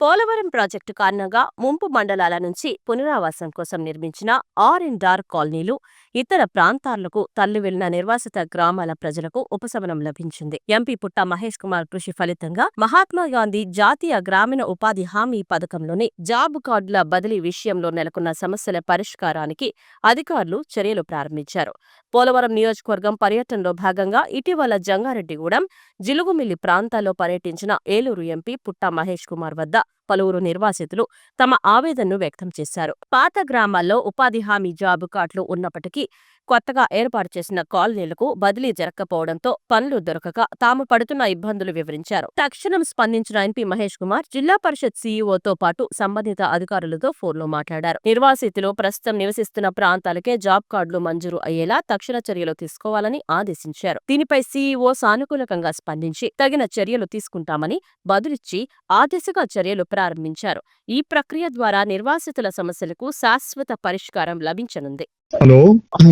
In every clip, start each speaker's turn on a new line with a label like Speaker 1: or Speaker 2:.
Speaker 1: Polavaram project కారణంగా ముంపు మండలాల నుంచి పునరావాసం కోసం నిర్మించిన ఆర్ అండ్ డార్క్ కాలనీలు ఇతర ప్రాంతాలకు తల్లివెళ్ళిన నిర్వాసిత గ్రామాల ప్రజలకు ఉపశమనం లభించింది. ఎంపీ పుట్ట మహేష్ కుమార్ కృషి ఫలితంగా మహాత్మాగాంధీ జాతీయ గ్రామీణ ఉపాధి హామీ పథకంలోని జాబ్ కార్డుల బదిలీ విషయంలో నెలకొన్న సమస్యల పరిష్కారానికి అధికారులు చర్యలు ప్రారంభించారు. పోలవరం నియోజకవర్గం పర్యటనలో భాగంగా ఇటీవల జంగారెడ్డిగూడెం జిలుగుమిల్లి ప్రాంతాల్లో పర్యటించిన ఏలూరు ఎంపీ పుట్ట మహేష్ కుమార్ వద్ద పలువురు నిర్వాసితులు తమ ఆవేదనను వ్యక్తం చేశారు. పాత గ్రామాల్లో ఉపాధి హామీ జాబు కార్డులు ఉన్నప్పటికీ కొత్తగా ఏర్పాటు చేసిన కాలనీలకు బదిలీ జరగకపోవడంతో పనులు దొరకక తాము పడుతున్న ఇబ్బందులు వివరించారు. తక్షణం స్పందించిన ఎంపీ మహేష్ కుమార్ జిల్లా పరిషత్ సీఈఓతో పాటు సంబంధిత అధికారులతో ఫోన్లో మాట్లాడారు. నిర్వాసితులు ప్రస్తుతం నివసిస్తున్న ప్రాంతాలకే జాబ్ కార్డులు మంజూరు అయ్యేలా తక్షణ చర్యలు తీసుకోవాలని ఆదేశించారు. దీనిపై సీఈఓ సానుకూలకంగా స్పందించి తగిన చర్యలు తీసుకుంటామని బదులిచ్చి ఆ దిశగా చర్యలు ప్రారంభించారు. ఈ ప్రక్రియ ద్వారా నిర్వాసితుల సమస్యలకు శాశ్వత పరిష్కారం లభించనుంది.
Speaker 2: హలో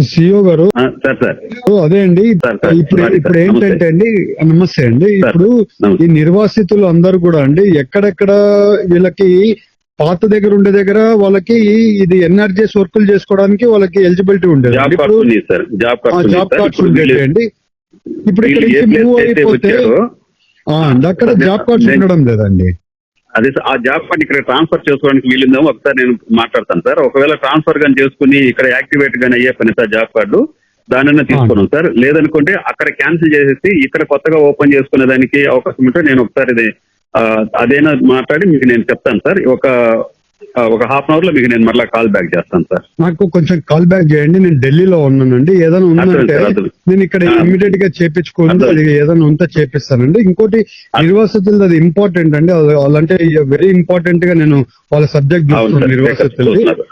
Speaker 2: సిఇఓ గారు? అదే అండి. ఇప్పుడు ఇప్పుడు. ఏంటంటే అండి నమస్తే అండి. ఇప్పుడు. ఈ నిర్వాసితులు అందరూ కూడా అండి ఎక్కడెక్కడ వీళ్ళకి పాత దగ్గర ఉండే దగ్గర వాళ్ళకి ఇది ఎన్ఆర్జీఎస్ వర్కులు చేసుకోవడానికి వాళ్ళకి ఎలిజిబిలిటీ ఉండేది.
Speaker 3: జాబ్
Speaker 2: ఇప్పుడు
Speaker 3: జాబ్ కార్డ్స్
Speaker 2: ఉండేది అండి. ఇప్పుడు ఇక్కడ మూవ్ అయిపోతే అక్కడ జాబ్ కార్డ్స్ ఉండడం లేదండి.
Speaker 3: అదే సార్, ఆ జాబ్ కార్డ్ ఇక్కడ ట్రాన్స్ఫర్ చేసుకోవడానికి వీలుందేమో ఒకసారి నేను మాట్లాడతాను సార్. ఒకవేళ ట్రాన్స్ఫర్ కానీ చేసుకుని ఇక్కడ యాక్టివేట్ కానీ అయ్యే పని సార్ జాబ్ కార్డు. దానైనా తీసుకున్నాం సార్. లేదనుకుంటే అక్కడ క్యాన్సిల్ చేసేసి ఇక్కడ కొత్తగా ఓపెన్ చేసుకునే దానికి అవకాశం ఉంటే నేను ఒకసారి అదేనా మాట్లాడి మీకు నేను చెప్తాను సార్. ఒక ఒక హాఫ్ అన్ అవర్లో మీకు నేను మరలా కాల్ బ్యాక్ చేస్తాను సార్.
Speaker 2: నాకు కొంచెం కాల్ బ్యాక్ చేయండి నేను ఢిల్లీలో ఉన్నానండి. ఏదైనా ఉందంటే. నేను ఇక్కడ
Speaker 3: ఆ.
Speaker 2: ఇమ్మీడియట్గా చేపించుకుని
Speaker 3: అర్థమైంది.
Speaker 2: అది ఏదైనా ఉంటే చేపిస్తానండి. ఇంకోటి నిర్వాసితులు అది ఇంపార్టెంట్ అండి. వాళ్ళంటే వెరీ ఇంపార్టెంట్గా నేను వాళ్ళ సబ్జెక్ట్ చూస్తున్నాను
Speaker 3: చూస్తున్నారు.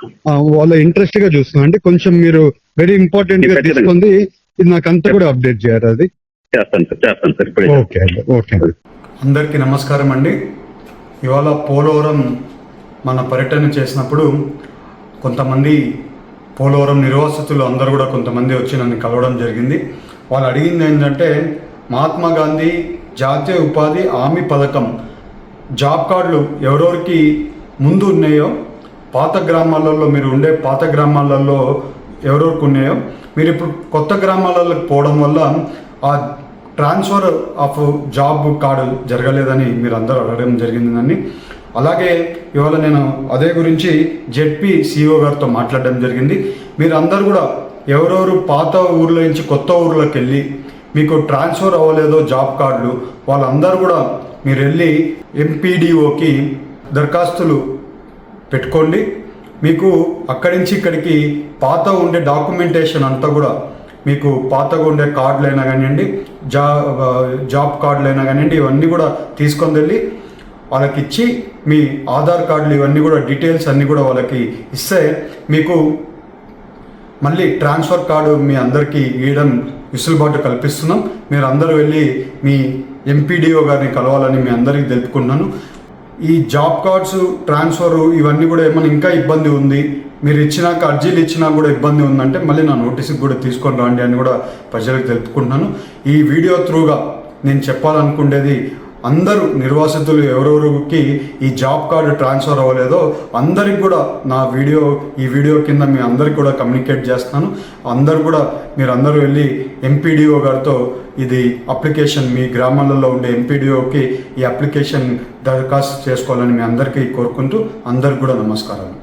Speaker 2: వాళ్ళ ఇంట్రెస్ట్గా చూస్తున్నాను అంటే కొంచెం మీరు వెరీ
Speaker 3: ఇంపార్టెంట్గా.
Speaker 2: తీసుకుంది ఇది నాకు అంతా కూడా అప్డేట్ చేయాలి అది.
Speaker 3: చేస్తాను సార్ చేస్తాను సార్ ఇప్పుడే
Speaker 2: ఓకే అండి ఓకే అండి.
Speaker 4: అందరికీ నమస్కారం అండి. ఇవాళ పోలవరం మన పర్యటన చేసినప్పుడు కొంతమంది పోలవరం నిర్వాసితులు అందరూ కూడా కొంతమంది వచ్చి నన్ను కలవడం జరిగింది. వాళ్ళు అడిగింది ఏంటంటే మహాత్మా గాంధీ జాతీయ ఉపాధి హామీ పథకం జాబ్ కార్డులు ఎవరెవరికి ముందు ఉన్నాయో పాత గ్రామాలలో మీరు ఉండే పాత గ్రామాలలో ఎవరెవరికి ఉన్నాయో మీరు ఇప్పుడు కొత్త గ్రామాలకు పోవడం వల్ల ఆ ట్రాన్స్ఫర్ ఆఫ్ జాబ్ కార్డు జరగలేదని మీరు అందరూ అడగడం జరిగిందని అలాగే ఇవాళ నేను అదే గురించి జెడ్పీ సిఇఓ గారితో మాట్లాడడం జరిగింది. మీరు అందరు కూడా ఎవరెవరు పాత ఊర్ల నుంచి కొత్త ఊర్లోకి వెళ్ళి మీకు ట్రాన్స్ఫర్ అవ్వలేదో జాబ్ కార్డులు వాళ్ళందరూ కూడా మీరు వెళ్ళి ఎంపీడీఓకి దరఖాస్తులు పెట్టుకోండి. మీకు అక్కడి నుంచి ఇక్కడికి పాత ఉండే డాక్యుమెంటేషన్ అంతా కూడా మీకు పాతగా ఉండే కార్డులైనా కానివ్వండి జా జాబ్ కార్డులైనా కానివ్వండి ఇవన్నీ కూడా తీసుకొని వెళ్ళి వాళ్ళకి ఇచ్చి మీ ఆధార్ కార్డులు ఇవన్నీ కూడా డీటెయిల్స్ అన్నీ కూడా వాళ్ళకి ఇస్తే మీకు మళ్ళీ ట్రాన్స్ఫర్ కార్డు మీ అందరికీ ఇవ్వడం విసులుబాటు కల్పిస్తున్నాం. మీరు అందరూ వెళ్ళి మీ ఎంపీడీఓ గారిని కలవాలని మీ అందరికీ తెలుపుకుంటున్నాను. ఈ జాబ్ కార్డ్స్ ట్రాన్స్ఫర్ ఇవన్నీ కూడా ఏమైనా ఇంకా ఇబ్బంది ఉంది? మీరు ఇచ్చినాక అర్జీలు ఇచ్చినా కూడా ఇబ్బంది ఉందంటే మళ్ళీ నా నోటీస్కి కూడా తీసుకొని రండి అని కూడా ప్రజలకు తెలుపుకుంటున్నాను. ఈ వీడియో త్రూగా నేను చెప్పాలనుకునేది అందరూ నిర్వాసితులు ఎవరెవరికి ఈ జాబ్ కార్డు ట్రాన్స్ఫర్ అవ్వలేదో అందరికి కూడా నా వీడియో ఈ వీడియో కింద మీ అందరికి కూడా కమ్యూనికేట్ చేస్తున్నాను. అందరు కూడా మీరు అందరూ వెళ్ళి ఎంపీడీఓ గారితో ఇది అప్లికేషన్ మీ గ్రామాలలో ఉండే ఎంపీడీఓకి ఈ అప్లికేషన్ దరఖాస్తు చేసుకోవాలని మీ అందరికీ కోరుకుంటూ అందరికి కూడా నమస్కారాలు.